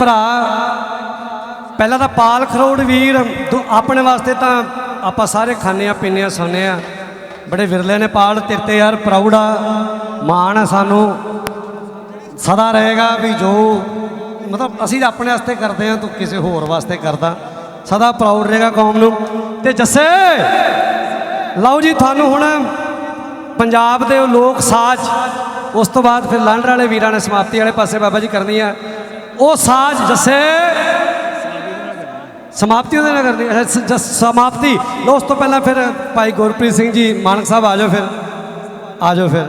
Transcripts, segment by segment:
ਭਰਾ, ਪਹਿਲਾਂ ਤਾਂ ਪਾਲ ਖਰੋੜ ਵੀਰ, ਦੂ- ਆਪਣੇ ਵਾਸਤੇ ਤਾਂ ਆਪਾਂ ਸਾਰੇ ਖਾਂਦੇ ਆ ਪੀਂਦੇ ਆ ਸੌਂਦੇ ਆ ਬੜੇ ਵਿਰਲੇ ਨੇ ਪਾਲ, ਤੇਰੇ ਤੇ ਯਾਰ ਪ੍ਰਾਊਡ ਆ, ਮਾਣ ਆ ਸਾਨੂੰ। ਸਦਾ ਰਹੇਗਾ ਵੀ ਜੋ, ਮਤਲਬ ਅਸੀਂ ਆਪਣੇ ਵਾਸਤੇ ਕਰਦੇ ਆ ਤੂੰ ਕਿਸੇ ਹੋਰ ਵਾਸਤੇ ਕਰਦਾ। ਸਦਾ ਪ੍ਰਾਊਡ ਰਹੇਗਾ ਕੌਮ ਨੂੰ। ਤੇ ਜੱਸੇ, ਲਓ ਜੀ ਤੁਹਾਨੂੰ ਹੁਣ ਪੰਜਾਬ ਦੇ ਉਹ ਲੋਕ ਸਾਜ਼, ਉਸ ਤੋਂ ਬਾਅਦ ਫਿਰ ਲਾਂਡਰ ਵਾਲੇ ਵੀਰਾਂ ਨੇ ਸਮਾਪਤੀ ਵਾਲੇ ਪਾਸੇ ਬਾਬਾ ਜੀ ਕਰਨੀ ਆ। ਉਹ ਸਾਜ਼ ਜੱਸੇ। ਸਮਾਪਤੀ ਉਹਦੇ ਨਾਲ ਕਰਨੀ। ਅੱਛਾ, ਜਸ- ਸਮਾਪਤੀ। ਲਓ ਉਸ ਤੋਂ ਪਹਿਲਾਂ ਫਿਰ ਭਾਈ ਗੁਰਪ੍ਰੀਤ ਸਿੰਘ ਜੀ ਮਾਨਕ ਸਾਹਿਬ ਆ ਜਾਓ ਫਿਰ। ਆ ਜਾਓ ਫਿਰ।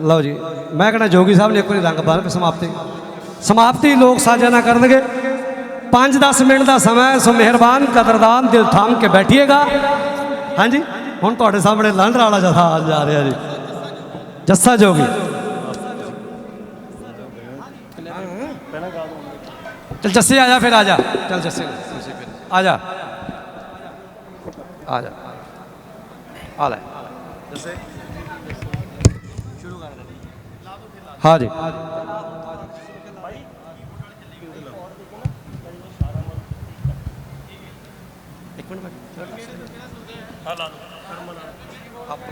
ਲਓ ਜੀ ਮੈਂ ਕਹਿੰਦਾ ਜੋਗੀ ਸਾਹਿਬ ਨੇ ਇੱਕ ਵਾਰੀ ਰੰਗ ਬੰਨ ਕੇ ਸਮਾਪਤੀ। ਸਮਾਪਤੀ ਲੋਕ ਸਾਜਾ ਨਾ ਕਰਨਗੇ। 5-10 ਮਿੰਟ ਦਾ ਸਮਾਂ ਹੈ, ਸੋ ਮਿਹਰਬਾਨ ਕਦਰਦਾਨ ਦਿਲ ਥਾਮ ਕੇ ਬੈਠੀਏਗਾ। ਹਾਂਜੀ ਹੁਣ ਤੁਹਾਡੇ ਸਾਹਮਣੇ ਲਾਂਡਰ ਵਾਲਾ ਜਥਾ ਆ ਜਾ ਰਿਹਾ ਜੀ। ਜੱਸਾ ਜੋਗੀ। ਚਲ ਜੱਸੇ ਆ ਜਾ ਫਿਰ ਆ ਜਾ। ਚਲ ਜੱਸੇ ਫਿਰ ਆ ਜਾ। ਆ ਜਾ। ਆ ਲੈ। ਜੱਸੇ। ਸ਼ੁਰੂ ਕਰ ਦੇ। ਹਾਂ ਜੀ।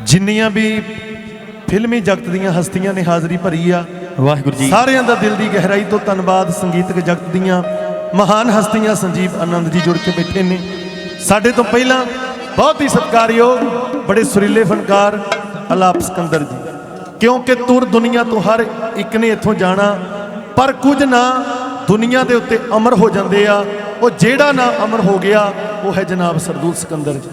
ਜਿੰਨੀਆਂ ਵੀ ਫਿਲਮੀ ਜਗਤ ਦੀਆਂ ਹਸਤੀਆਂ ਨੇ ਹਾਜ਼ਰੀ ਭਰੀ ਆ ਵਾਹਿਗੁਰੂ ਜੀ। ਸਾਰਿਆਂ ਦਾ ਦਿਲ ਦੀ ਗਹਿਰਾਈ ਤੋਂ ਧੰਨਵਾਦ। ਸੰਗੀਤਕ ਜਗਤ ਦੀਆਂ ਮਹਾਨ ਹਸਤੀਆਂ ਸੰਜੀਵ ਆਨੰਦ ਜੀ ਜੁੜ ਕੇ ਬੈਠੇ ਨੇ। ਸਾਡੇ ਤੋਂ ਪਹਿਲਾਂ ਬਹੁਤ ਹੀ ਸਤਿਕਾਰਯੋਗ, ਬੜੇ ਸੁਰੀਲੇ ਫਨਕਾਰ ਅਲਾਪ ਸਿਕੰਦਰ ਜੀ। ਕਿਉਂਕਿ ਤੁਰ ਦੁਨੀਆ ਤੋਂ ਹਰ ਇੱਕ ਨੇ ਇੱਥੋਂ ਜਾਣਾ, ਪਰ ਕੁਝ ਨਾ ਦੁਨੀਆ ਦੇ ਉੱਤੇ ਅਮਰ ਹੋ ਜਾਂਦੇ ਆ। ਉਹ ਜਿਹੜਾ ਨਾ ਅਮਰ ਹੋ ਗਿਆ, ਉਹ ਹੈ ਜਨਾਬ ਸਰਦੂਲ ਸਿਕੰਦਰ ਜੀ।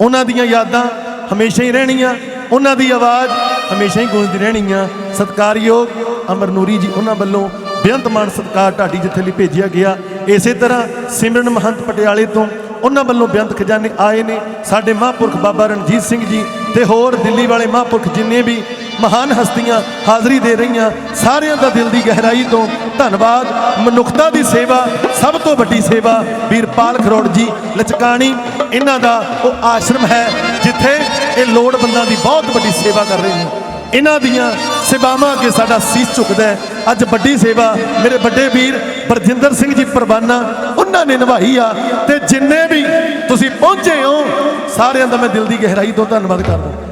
ਉਹਨਾਂ ਦੀਆਂ ਯਾਦਾਂ ਹਮੇਸ਼ਾ ਹੀ ਰਹਿਣੀਆਂ। ਉਹਨਾਂ ਦੀ ਆਵਾਜ਼ ਹਮੇਸ਼ਾ ਹੀ ਗੂੰਜਦੀ ਰਹਿਣੀ ਆ। ਸਤਿਕਾਰਯੋਗ ਅਮਰ ਨੂਰੀ ਜੀ, ਉਹਨਾਂ ਵੱਲੋਂ ਬੇਅੰਤ ਮਾਨ ਸਤਿਕਾਰ ਢਾਡੀ ਜਿੱਥੇ ਲਈ ਭੇਜਿਆ ਗਿਆ। ਇਸੇ ਤਰ੍ਹਾਂ ਸਿਮਰਨ ਮਹੰਤ ਪਟਿਆਲੇ ਤੋਂ ਉਹਨਾਂ ਵੱਲੋਂ ਬੇਅੰਤ ਖਜ਼ਾਨੇ ਆਏ ਨੇ। ਸਾਡੇ ਮਹਾਂਪੁਰਖ ਬਾਬਾ ਰਣਜੀਤ ਸਿੰਘ ਜੀ ਤੇ ਹੋਰ ਦਿੱਲੀ ਵਾਲੇ ਮਹਾਂਪੁਰਖ ਜਿੰਨੇ ਵੀ ਮਹਾਨ ਹਸਤੀਆਂ ਹਾਜ਼ਰੀ ਦੇ ਰਹੀਆਂ, ਸਾਰਿਆਂ ਦਾ ਦਿਲ ਦੀ ਗਹਿਰਾਈ ਤੋਂ ਧੰਨਵਾਦ। ਮਨੁੱਖਤਾ ਦੀ ਸੇਵਾ, ਸਭ ਤੋਂ ਵੱਡੀ ਸੇਵਾ ਵੀਰਪਾਲ ਖਰੋੜ ਜੀ, ਲਚਕਾਣੀ, ਇਹਨਾਂ ਦਾ ਉਹ ਆਸ਼ਰਮ ਹੈ, ਜਿੱਥੇ ਇਹ ਲੋੜਵੰਦਾਂ ਦੀ ਬਹੁਤ ਵੱਡੀ ਸੇਵਾ ਕਰ ਰਹੇ ਨੇ। ਇਹਨਾਂ ਦੀਆਂ ਸੇਵਾਵਾਂ ਅੱਗੇ ਸਾਡਾ ਸੀਸ ਝੁਕਦਾ ਹੈ। ਅੱਜ ਵੱਡੀ ਸੇਵਾ ਮੇਰੇ ਵੱਡੇ ਵੀਰ ਬਰਜਿੰਦਰ ਸਿੰਘ ਜੀ ਪਰਵਾਨਾ, ਉਹਨਾਂ ਨੇ ਨਿਭਾਈ ਆ ਤੇ ਜਿੰਨੇ ਵੀ ਤੁਸੀਂ ਪਹੁੰਚੇ ਹੋ, ਸਾਰਿਆਂ ਦਾ ਮੈਂ ਦਿਲ ਦੀ ਗਹਿਰਾਈ ਤੋਂ ਧੰਨਵਾਦ ਕਰਦਾ।